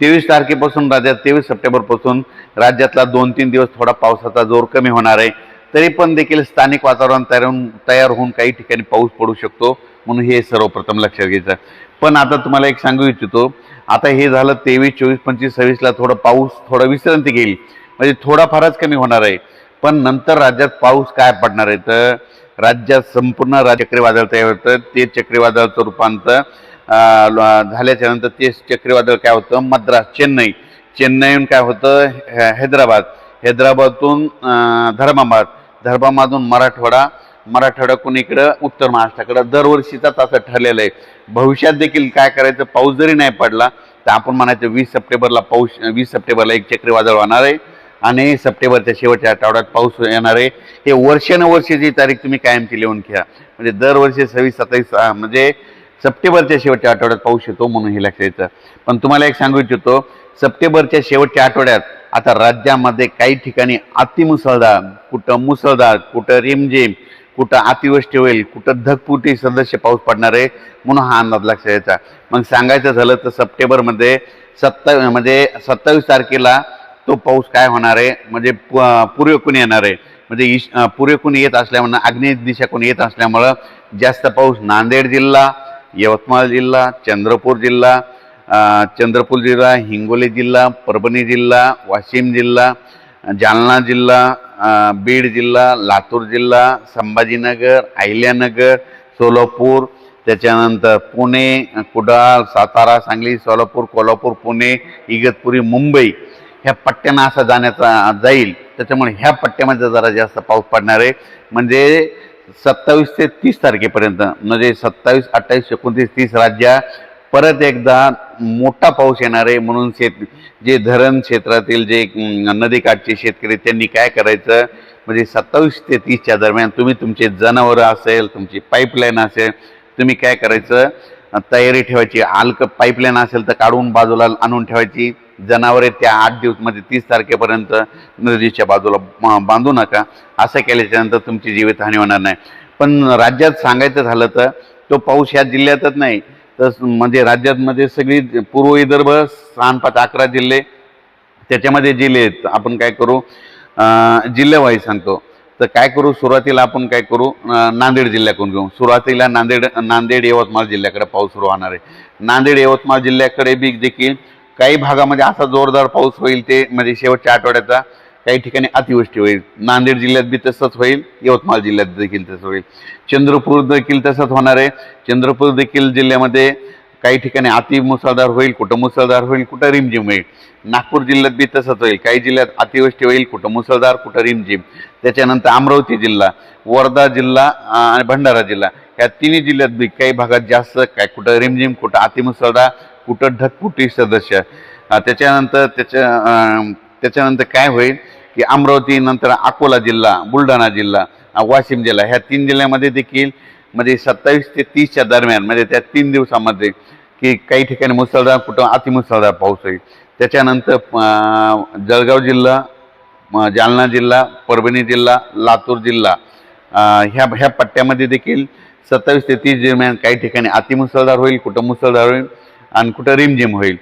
तेवीस तारखेपासून राज्यात तेवीस सप्टेंबरपासून राज्यातला दोन तीन दिवस थोडा पावसाचा जोर कमी होणार आहे. तरी पण देखील स्थानिक वातावरण तयार होऊन तयार होऊन काही ठिकाणी पाऊस पडू शकतो म्हणून हे सर्वप्रथम लक्षात घ्यायचं. पण आता तुम्हाला एक सांगू इच्छितो आता हे झालं तेवीस चोवीस पंचवीस सव्वीसला थोडं पाऊस थोडं विश्रांती घेईल. म्हणजे थोडाफारच कमी होणार आहे. पण नंतर राज्यात पाऊस काय पडणार आहे? तर राज्यात संपूर्ण राज्य चक्रीवादळ तयार होतं ते चक्रीवादळाचं रूपांतर झाल्याच्यानंतर ते चक्रीवादळ काय होतं? मद्रास चेन्नई. चेन्नईहून काय होतं? हैदराबाद. हैदराबादतून धर्माबाद. धर्माबादून मराठवाडा. मराठवाड्याकडून इकडं? उत्तर महाराष्ट्राकडं. दरवर्षीचाच असं ठरलेलं आहे. भविष्यात देखील काय करायचं? पाऊस जरी नाही पडला तर आपण म्हणायचं वीस सप्टेंबरला पाऊस वीस सप्टेंबरला एक चक्रीवादळ होणार आहे. आणि सप्टेंबरच्या शेवटच्या आठवड्यात पाऊस येणार आहे. हे वर्षानुवर्षीची तारीख तुम्ही कायमची लिहून घ्या. म्हणजे दरवर्षी सव्वीस सत्तावीस म्हणजे सप्टेंबरच्या शेवटच्या आठवड्यात पाऊस येतो म्हणून हे लक्षात येतं. पण तुम्हाला एक सांगू इच्छितो सप्टेंबरच्या शेवटच्या आठवड्यात आता राज्यामध्ये काही ठिकाणी अतिमुसळधार कुठं मुसळधार कुठं रिमझिम कुठं अतिवृष्टी होईल कुठं धगपुटी सदस्य पाऊस पडणार आहे म्हणून हा अंदाज लक्षात यायचा मग सांगायचं झालं तर सप्टेंबरमध्ये सत्ता म्हणजे सत्तावीस तारखेला तो पाऊस काय होणार आहे? म्हणजे प- येणार आहे. म्हणजे ईश पूर्वेकून येत असल्यामुळं आग्नेय दिशाकून येत असल्यामुळं जास्त पाऊस नांदेड जिल्हा यवतमाळ जिल्हा चंद्रपूर जिल्हा चंद्रपूर जिल्हा हिंगोली जिल्हा परभणी जिल्हा वाशिम जिल्हा जालना जिल्हा बीड जिल्हा लातूर जिल्हा संभाजीनगर अहिल्यानगर सोलापूर त्याच्यानंतर पुणे कुडाळ सातारा सांगली सोलापूर कोल्हापूर पुणे इगतपुरी मुंबई ह्या पट्ट्यांना असा जाण्याचा जाईल. त्याच्यामुळे ह्या पट्ट्यामध्ये जरा जास्त पाऊस पडणार आहे. म्हणजे सत्तावीस ते तीस तारखेपर्यंत म्हणजे सत्तावीस अठ्ठावीस एकोणतीस तीस राज्या परत एकदा मोठा पाऊस येणार आहे म्हणून शेत जे धरण क्षेत्रातील जे नदीकाठचे शेतकरी त्यांनी काय करायचं? म्हणजे सत्तावीस ते तीसच्या दरम्यान तुम्ही तुमचे जनावरं असेल तुमची पाईपलाईन असेल तुम्ही काय करायचं? तयारी ठेवायची. आल्क पाईपलाईन असेल तर काढून बाजूला आणून ठेवायची. जनावरे त्या आठ दिवस म्हणजे तीस तारखेपर्यंत नदीच्या बाजूला बांधू नका. असं केल्याच्यानंतर तुमची जीवितहानी होणार नाही. पण राज्यात सांगायचं झालं तर तो पाऊस ह्या जिल्ह्यातच नाही. तर म्हणजे राज्यातमध्ये सगळी पूर्व विदर्भ सहा पाच अकरा जिल्हे त्याच्यामध्ये जिल्हे आहेत. आपण काय करू? अं, जिल्हेवाईज सांगतो. तर काय करू? सुरुवातीला आपण काय करू? नांदेड जिल्ह्याकडून घेऊ. सुरुवातीला नांदेड नांदेड यवतमाळ जिल्ह्याकडे पाऊस सुरू होणार आहे. नांदेड यवतमाळ जिल्ह्याकडे बी देखील काही भागामध्ये असा जोरदार पाऊस होईल ते म्हणजे शेवटच्या आठवड्याचा काही ठिकाणी अतिवृष्टी होईल. नांदेड जिल्ह्यात बी तसंच होईल यवतमाळ जिल्ह्यात देखील तसं होईल. चंद्रपूर देखील तसंच होणार आहे. चंद्रपूर देखील जिल्ह्यामध्ये काही ठिकाणी अति मुसळधार होईल कुठं मुसळधार होईल कुठं रिमझिम होईल. नागपूर जिल्ह्यात बी तसंच होईल. काही जिल्ह्यात अतिवृष्टी होईल कुठं मुसळधार कुठं रिमझिम. त्याच्यानंतर अमरावती जिल्हा वर्धा जिल्हा आणि भंडारा जिल्हा. या तिन्ही जिल्ह्यात बी काही भागात जास्त काय कुठं रिमझिम कुठं अतिमुसळधार कुठं ढकपुटी सदस्य. त्याच्यानंतर त्याच्या त्याच्यानंतर काय होईल की अमरावती नंतर अकोला जिल्हा बुलढाणा जिल्हा वाशिम जिल्हा ह्या तीन जिल्ह्यामध्ये देखील म्हणजे सत्तावीस ते तीसच्या दरम्यान म्हणजे त्या तीन दिवसामध्ये की काही ठिकाणी मुसळधार कुठं अतिमुसळधार पाऊस होईल. त्याच्यानंतर जळगाव जिल्हा जालना जिल्हा परभणी जिल्हा लातूर जिल्हा ह्या ह्या पट्ट्यामध्ये देखील सत्तावीस ते तीस दरम्यान काही ठिकाणी अतिमुसळधार होईल कुठं मुसळधार होईल. आणि कुठं रिमझिम होईल.